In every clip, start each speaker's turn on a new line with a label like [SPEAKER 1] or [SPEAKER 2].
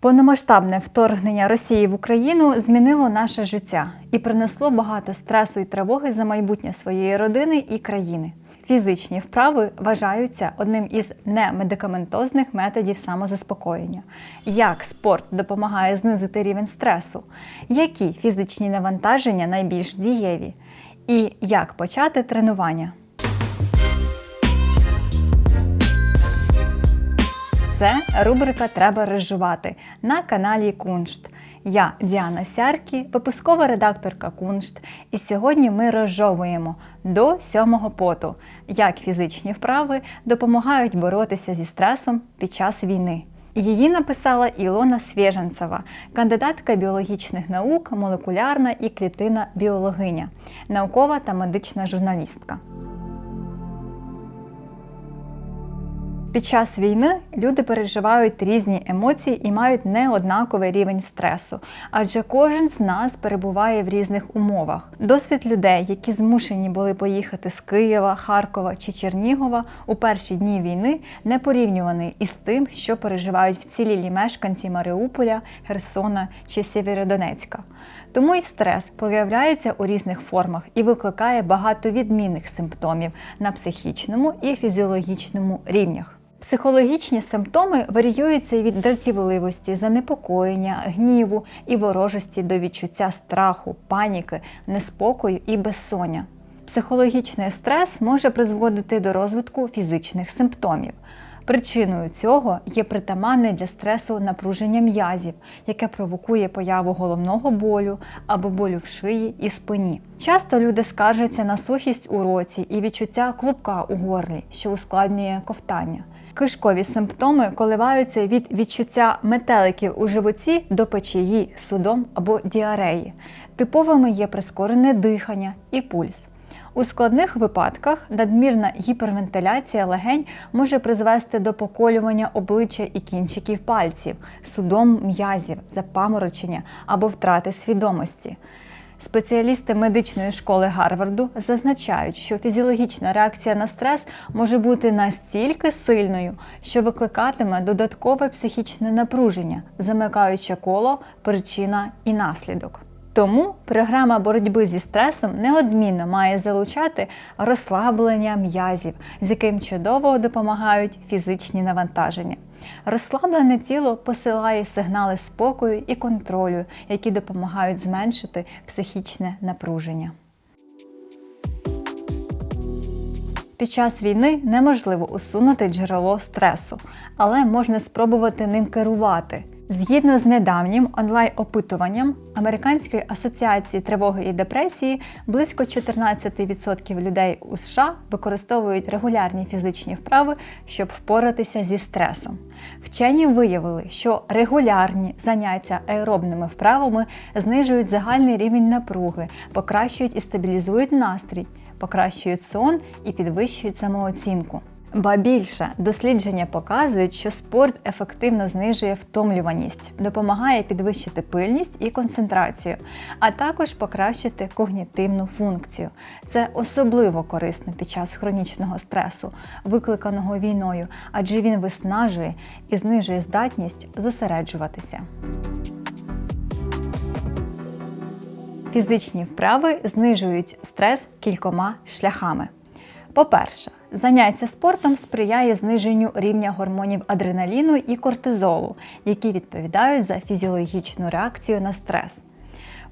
[SPEAKER 1] Повномасштабне вторгнення Росії в Україну змінило наше життя і принесло багато стресу і тривоги за майбутнє своєї родини і країни. Фізичні вправи вважаються одним із немедикаментозних методів самозаспокоєння. Як спорт допомагає знизити рівень стресу? Які фізичні навантаження найбільш дієві? І як почати тренування? Це рубрика Треба розжувати на каналі Куншт. Я Діана Сяркі, випускова редакторка Куншт. І сьогодні ми розжовуємо до сьомого поту, як фізичні вправи допомагають боротися зі стресом під час війни. Її написала Ілона Свєжанцева, кандидатка біологічних наук, молекулярна і клітина біологиня, наукова та медична журналістка. Під час війни люди переживають різні емоції і мають неоднаковий рівень стресу, адже кожен з нас перебуває в різних умовах. Досвід людей, які змушені були поїхати з Києва, Харкова чи Чернігова у перші дні війни, не порівнюваний із тим, що переживають вцілілі мешканці Маріуполя, Херсона чи Сєвєродонецька. Тому і стрес проявляється у різних формах і викликає багато відмінних симптомів на психічному і фізіологічному рівнях. Психологічні симптоми варіюються від дратівливості, занепокоєння, гніву і ворожості до відчуття страху, паніки, неспокою і безсоння. Психологічний стрес може призводити до розвитку фізичних симптомів. Причиною цього є притаманне для стресу напруження м'язів, яке провокує появу головного болю або болю в шиї і спині. Часто люди скаржаться на сухість у роті і відчуття клубка у горлі, що ускладнює ковтання. Кишкові симптоми коливаються від відчуття метеликів у животі до печії, судом або діареї. Типовими є прискорене дихання і пульс. У складних випадках надмірна гіпервентиляція легень може призвести до поколювання обличчя і кінчиків пальців, судом м'язів, запаморочення або втрати свідомості. Спеціалісти медичної школи Гарварду зазначають, що фізіологічна реакція на стрес може бути настільки сильною, що викликатиме додаткове психічне напруження, замикаючи коло, причина і наслідок. Тому програма боротьби зі стресом неодмінно має залучати розслаблення м'язів, з яким чудово допомагають фізичні навантаження. Розслаблене тіло посилає сигнали спокою і контролю, які допомагають зменшити психічне напруження. Під час війни неможливо усунути джерело стресу, але можна спробувати ним керувати. Згідно з недавнім онлайн-опитуванням Американської асоціації тривоги і депресії, близько 14% людей у США використовують регулярні фізичні вправи, щоб впоратися зі стресом. Вчені виявили, що регулярні заняття аеробними вправами знижують загальний рівень напруги, покращують і стабілізують настрій, покращують сон і підвищують самооцінку. Ба більше дослідження показують, що спорт ефективно знижує втомлюваність, допомагає підвищити пильність і концентрацію, а також покращити когнітивну функцію. Це особливо корисно під час хронічного стресу, викликаного війною, адже він виснажує і знижує здатність зосереджуватися. Фізичні вправи знижують стрес кількома шляхами. По-перше, заняття спортом сприяє зниженню рівня гормонів адреналіну і кортизолу, які відповідають за фізіологічну реакцію на стрес.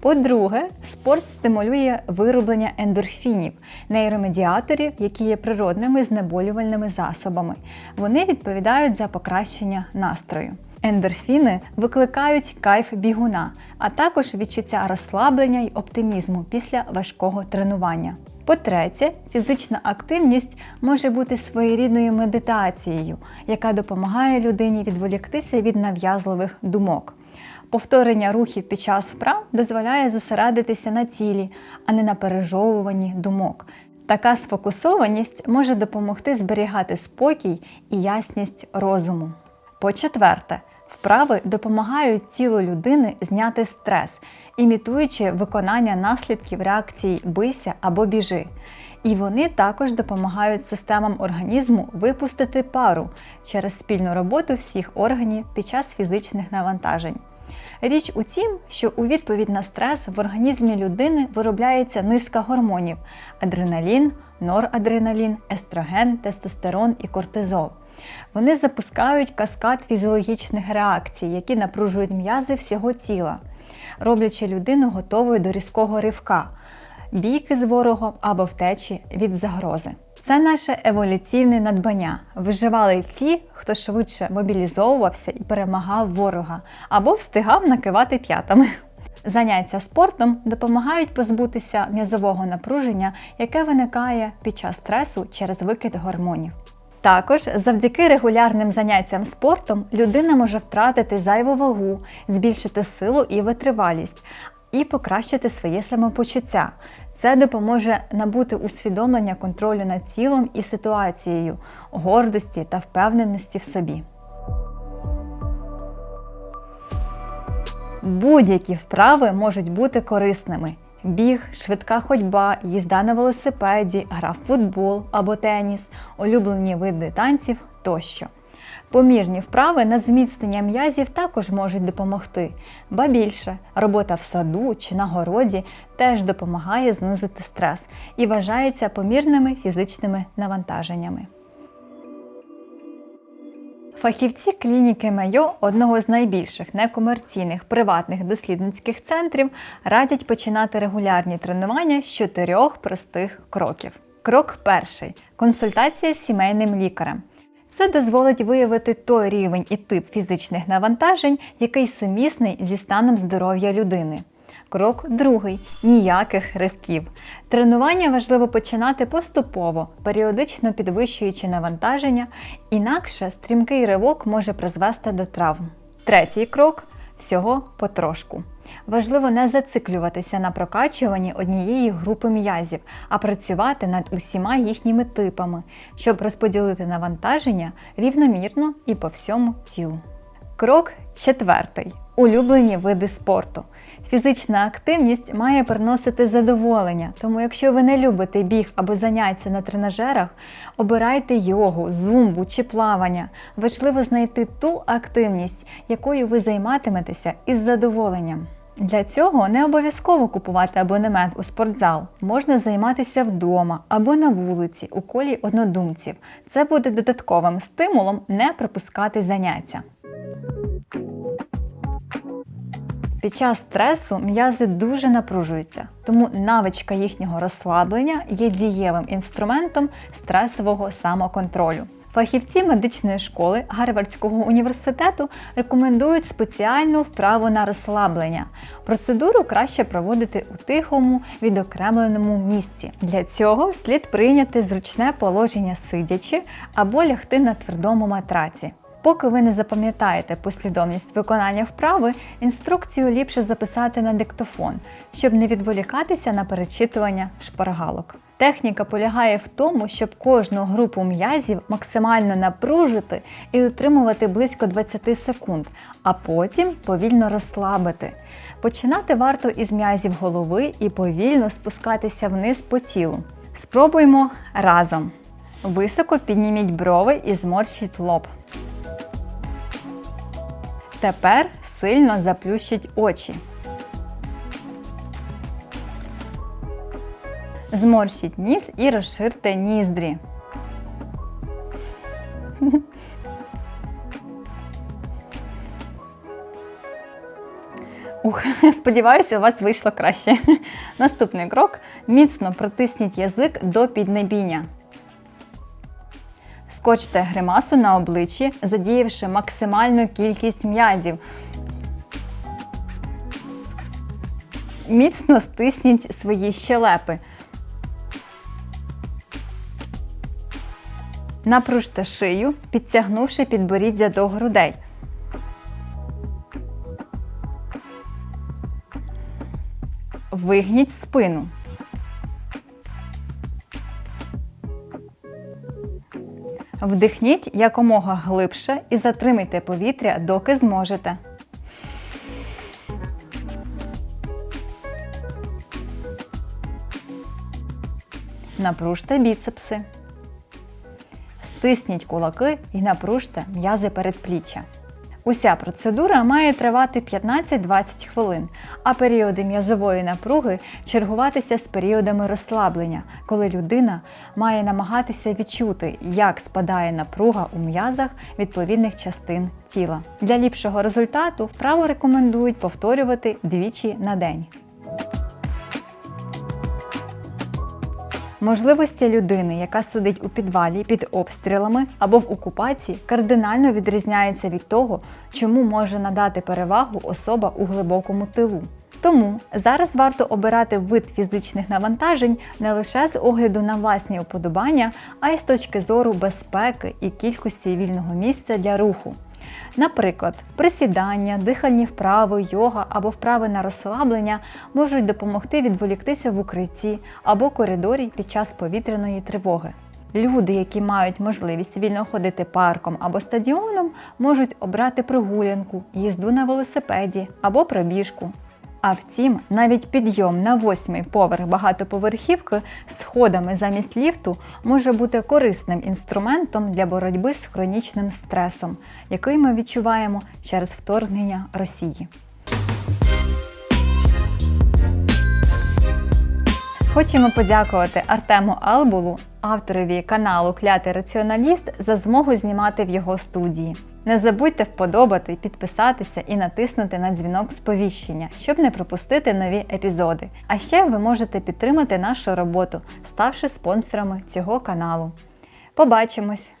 [SPEAKER 1] По-друге, спорт стимулює вироблення ендорфінів, нейромедіаторів, які є природними знеболювальними засобами. Вони відповідають за покращення настрою. Ендорфіни викликають кайф бігуна, а також відчуття розслаблення й оптимізму після важкого тренування. По-третє, фізична активність може бути своєрідною медитацією, яка допомагає людині відволіктися від нав'язливих думок. Повторення рухів під час вправ дозволяє зосередитися на тілі, а не на пережовуванні думок. Така сфокусованість може допомогти зберігати спокій і ясність розуму. По-четверте, Вправи допомагають тілу людини зняти стрес, імітуючи виконання наслідків реакції бийся або біжи. І вони також допомагають системам організму випустити пару через спільну роботу всіх органів під час фізичних навантажень. Річ у тім, що у відповідь на стрес в організмі людини виробляється низка гормонів: адреналін, норадреналін, естроген, тестостерон і кортизол. Вони запускають каскад фізіологічних реакцій, які напружують м'язи всього тіла, роблячи людину готовою до різкого ривка, бійки з ворогом або втечі від загрози. Це наше еволюційне надбання. Виживали ті, хто швидше мобілізовувався і перемагав ворога, або встигав накивати п'ятами. Заняття спортом допомагають позбутися м'язового напруження, яке виникає під час стресу через викид гормонів. Також завдяки регулярним заняттям спортом людина може втратити зайву вагу, збільшити силу і витривалість і покращити своє самопочуття. Це допоможе набути усвідомлення контролю над тілом і ситуацією, гордості та впевненості в собі. Будь-які вправи можуть бути корисними. Біг, швидка ходьба, їзда на велосипеді, гра в футбол або теніс, улюблені види танців тощо. Помірні вправи на зміцнення м'язів також можуть допомогти, ба більше, робота в саду чи на городі теж допомагає знизити стрес і вважається помірними фізичними навантаженнями. Фахівці клініки Майо, одного з найбільших некомерційних приватних дослідницьких центрів, радять починати регулярні тренування з чотирьох простих кроків. Крок перший консультація з сімейним лікарем. Це дозволить виявити той рівень і тип фізичних навантажень, який сумісний зі станом здоров'я людини. Крок другий ніяких ривків. Тренування важливо починати поступово, періодично підвищуючи навантаження, інакше стрімкий ривок може призвести до травм. Третій крок всього потрошку. Важливо не зациклюватися на прокачуванні однієї групи м'язів, а працювати над усіма їхніми типами, щоб розподілити навантаження рівномірно і по всьому тілу. Крок четвертий. Улюблені види спорту. Фізична активність має приносити задоволення, тому якщо ви не любите біг або заняття на тренажерах, обирайте йогу, зумбу чи плавання. Важливо знайти ту активність, якою ви займатиметеся із задоволенням. Для цього не обов'язково купувати абонемент у спортзал. Можна займатися вдома або на вулиці у колі однодумців. Це буде додатковим стимулом не пропускати заняття. Під час стресу м'язи дуже напружуються, тому навичка їхнього розслаблення є дієвим інструментом стресового самоконтролю. Фахівці медичної школи Гарвардського університету рекомендують спеціальну вправу на розслаблення. Процедуру краще проводити у тихому, відокремленому місці. Для цього слід прийняти зручне положення сидячи або лягти на твердому матраці. Поки ви не запам'ятаєте послідовність виконання вправи, інструкцію ліпше записати на диктофон, щоб не відволікатися на перечитування шпаргалок. Техніка полягає в тому, щоб кожну групу м'язів максимально напружити і утримувати близько 20 секунд, а потім повільно розслабити. Починати варто із м'язів голови і повільно спускатися вниз по тілу. Спробуймо разом. Високо підніміть брови і зморщіть лоб. Тепер сильно заплющіть очі. Зморщіть ніс і розширте ніздрі. Ух, сподіваюся, у вас вийшло краще. Наступний крок міцно протисніть язик до піднебіння. Скочте гримасу на обличчі, задіявши максимальну кількість м'язів. Міцно стисніть свої щелепи. Напружте шию, підтягнувши підборіддя до грудей. Вигніть спину. Вдихніть якомога глибше і затримайте повітря, доки зможете. Напружте біцепси. Стисніть кулаки і напружте м'язи передпліччя. Уся процедура має тривати 15-20 хвилин, а періоди м'язової напруги чергуватися з періодами розслаблення, коли людина має намагатися відчути, як спадає напруга у м'язах відповідних частин тіла. Для ліпшого результату вправу рекомендують повторювати двічі на день. Можливості людини, яка сидить у підвалі під обстрілами або в окупації, кардинально відрізняються від того, чому може надати перевагу особа у глибокому тилу. Тому зараз варто обирати вид фізичних навантажень не лише з огляду на власні уподобання, а й з точки зору безпеки і кількості вільного місця для руху. Наприклад, присідання, дихальні вправи, йога або вправи на розслаблення можуть допомогти відволіктися в укритті або коридорі під час повітряної тривоги. Люди, які мають можливість вільно ходити парком або стадіоном, можуть обрати прогулянку, їзду на велосипеді або пробіжку. А втім, навіть підйом на восьмий поверх багатоповерхівки сходами замість ліфту може бути корисним інструментом для боротьби з хронічним стресом, який ми відчуваємо через вторгнення Росії. Хочемо подякувати Артему Албулу, авторові каналу Клятий Раціоналіст, за змогу знімати в його студії. Не забудьте вподобати, підписатися і натиснути на дзвінок сповіщення, щоб не пропустити нові епізоди. А ще ви можете підтримати нашу роботу, ставши спонсорами цього каналу. Побачимось!